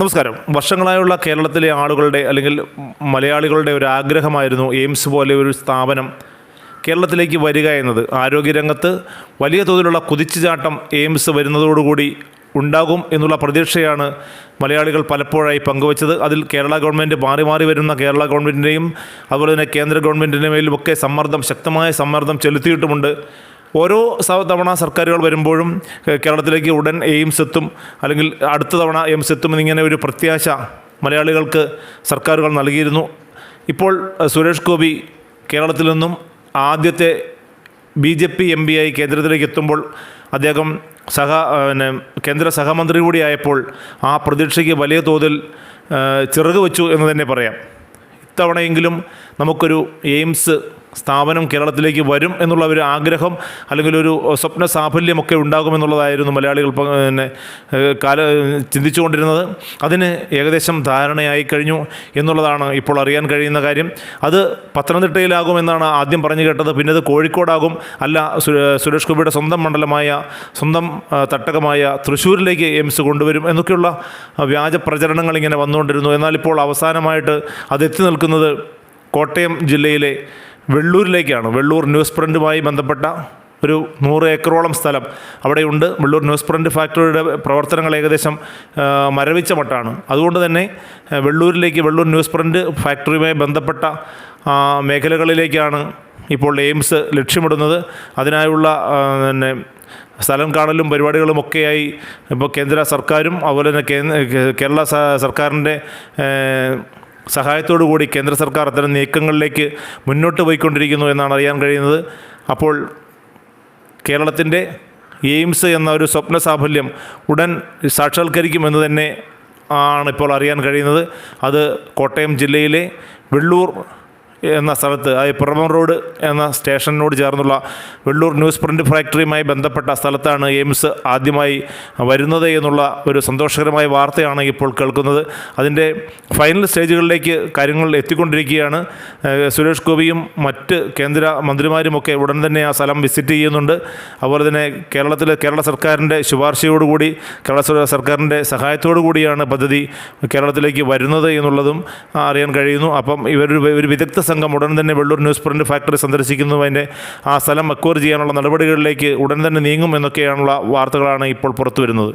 നമസ്കാരം. വർഷങ്ങളായുള്ള കേരളത്തിലെ ആളുകളുടെ അല്ലെങ്കിൽ മലയാളികളുടെ ഒരു ആഗ്രഹമായിരുന്നു എയിംസ് പോലെ ഒരു സ്ഥാപനം കേരളത്തിലേക്ക് വരിക എന്നത്. ആരോഗ്യരംഗത്ത് വലിയ തോതിലുള്ള കുതിച്ചുചാട്ടം എയിംസ് വരുന്നതോടുകൂടി ഉണ്ടാകും എന്നുള്ള പ്രതീക്ഷയാണ് മലയാളികൾ പലപ്പോഴായി പങ്കുവച്ചത്. അതിൽ കേരള ഗവൺമെന്റ് മാറി മാറി വരുന്ന കേരള ഗവൺമെന്റിന്റെയും അതുപോലെ തന്നെ കേന്ദ്ര ഗവൺമെന്റിന്റെ മേലുമൊക്കെ സമ്മർദ്ദം ശക്തമായ സമ്മർദ്ദം ചെലുത്തിയിട്ടുമുണ്ട്. ഓരോ തവണ സർക്കാരുകൾ വരുമ്പോഴും കേരളത്തിലേക്ക് ഉടൻ എയിംസ് എത്തും അല്ലെങ്കിൽ അടുത്ത തവണ എയിംസ് എത്തും എന്നിങ്ങനെ ഒരു പ്രത്യാശ മലയാളികൾക്ക് സർക്കാരുകൾ നൽകിയിരുന്നു. ഇപ്പോൾ സുരേഷ് ഗോപി കേരളത്തിൽ നിന്നും ആദ്യത്തെ B J P M P ആയി കേന്ദ്രത്തിലേക്ക് എത്തുമ്പോൾ അദ്ദേഹം സഹ പിന്നെ കേന്ദ്ര സഹമന്ത്രി കൂടിയായപ്പോൾ ആ പ്രതീക്ഷയ്ക്ക് വലിയ തോതിൽ ചിറക് വെച്ചു എന്ന് തന്നെ പറയാം. ഇത്തവണയെങ്കിലും നമുക്കൊരു എയിംസ് സ്ഥാപനം കേരളത്തിലേക്ക് വരും എന്നുള്ള ഒരു ആഗ്രഹം അല്ലെങ്കിൽ ഒരു സ്വപ്ന സാഫല്യമൊക്കെ ഉണ്ടാകുമെന്നുള്ളതായിരുന്നു മലയാളികൾ പിന്നെ കാല ചിന്തിച്ചുകൊണ്ടിരുന്നത്. അതിന് ഏകദേശം ധാരണയായി കഴിഞ്ഞു എന്നുള്ളതാണ് ഇപ്പോൾ അറിയാൻ കഴിയുന്ന കാര്യം. അത് പത്തനംതിട്ടയിലാകുമെന്നാണ് ആദ്യം പറഞ്ഞു കേട്ടത്. പിന്നെ അത് കോഴിക്കോടാകും. അല്ല സുരേഷ് ഗോപിയുടെ സ്വന്തം മണ്ഡലമായ സ്വന്തം തട്ടകമായ തൃശ്ശൂരിലേക്ക് എയിംസ് കൊണ്ടുവരും എന്നൊക്കെയുള്ള വ്യാജ പ്രചരണങ്ങൾ ഇങ്ങനെ വന്നുകൊണ്ടിരുന്നു. എന്നാൽ ഇപ്പോൾ അവസാനമായിട്ട് അത് എത്തി നിൽക്കുന്നത് കോട്ടയം ജില്ലയിലെ വെള്ളൂരിലേക്കാണ്. വെള്ളൂർ ന്യൂസ് പ്രിന്റുമായി ബന്ധപ്പെട്ട ഒരു നൂറ് ഏക്കറോളം സ്ഥലം അവിടെയുണ്ട്. വെള്ളൂർ ന്യൂസ് പ്രിന്റ് ഫാക്ടറിയുടെ പ്രവർത്തനങ്ങൾ ഏകദേശം മരവിച്ച മട്ടാണ്. അതുകൊണ്ട് തന്നെ വെള്ളൂരിലേക്ക് വെള്ളൂർ ന്യൂസ് പ്രിന്റ് ഫാക്ടറിയുമായി ബന്ധപ്പെട്ട മേഖലകളിലേക്കാണ് ഇപ്പോൾ എയിംസ് ലക്ഷ്യമിടുന്നത്. അതിനായുള്ള പിന്നെ സ്ഥലം കാണലും പരിപാടികളും ഒക്കെയായി ഇപ്പോൾ കേന്ദ്ര സർക്കാരും അതുപോലെ തന്നെ കേരള സർക്കാരിന്റെ ഏഹ്, സഹായത്തോടു കൂടി കേന്ദ്ര സർക്കാർ അത്തരം നീക്കങ്ങളിലേക്ക് മുന്നോട്ട് പോയിക്കൊണ്ടിരിക്കുന്നു എന്നാണ് അറിയാൻ കഴിയുന്നത്. അപ്പോൾ കേരളത്തിന്റെ എയിംസ് എന്ന ഒരു സ്വപ്ന സാഫല്യം ഉടൻ സാക്ഷാത്കരിക്കുമെന്ന് തന്നെ ആണ് ഇപ്പോൾ അറിയാൻ കഴിയുന്നത്. അത് കോട്ടയം ജില്ലയിലെ വെള്ളൂർ എന്ന സ്ഥലത്ത് അതായത് പുറമ റോഡ് എന്ന സ്റ്റേഷനോട് ചേർന്നുള്ള വെള്ളൂർ ന്യൂസ് പ്രിന്റ് ഫാക്ടറിയുമായി ബന്ധപ്പെട്ട സ്ഥലത്താണ് എയിംസ് ആദ്യമായി വരുന്നത് എന്നുള്ള ഒരു സന്തോഷകരമായ വാർത്തയാണ് ഇപ്പോൾ കേൾക്കുന്നത്. അതിന്റെ ഫൈനൽ സ്റ്റേജുകളിലേക്ക് കാര്യങ്ങൾ എത്തിക്കൊണ്ടിരിക്കുകയാണ്. സുരേഷ് ഗോപിയും മറ്റ് കേന്ദ്ര മന്ത്രിമാരുമൊക്കെ ഉടൻ തന്നെ ആ സ്ഥലം വിസിറ്റ് ചെയ്യുന്നുണ്ട്. അതുപോലെ തന്നെ കേരളത്തിലെ കേരള സർക്കാരിന്റെ ശുപാർശയോടുകൂടി കേരള സർ- സർക്കാരിന്റെ സഹായത്തോടു കൂടിയാണ് പദ്ധതി കേരളത്തിലേക്ക് വരുന്നത് എന്നുള്ളതും അറിയാൻ കഴിയുന്നു. അപ്പം ഇവർ ഒരു വിദഗ്ധ സംഘം ഉടൻ തന്നെ വെള്ളൂർ ന്യൂസ് പ്രിന്റ് ഫാക്ടറി സന്ദർശിക്കുന്നു. അതിന്റെ ആ സ്ഥലം അക്വയർ ചെയ്യാനുള്ള നടപടികളിലേക്ക് ഉടൻ തന്നെ നീങ്ങും എന്നൊക്കെയാണുള്ള വാർത്തകളാണ് ഇപ്പോൾ പുറത്തു വരുന്നത്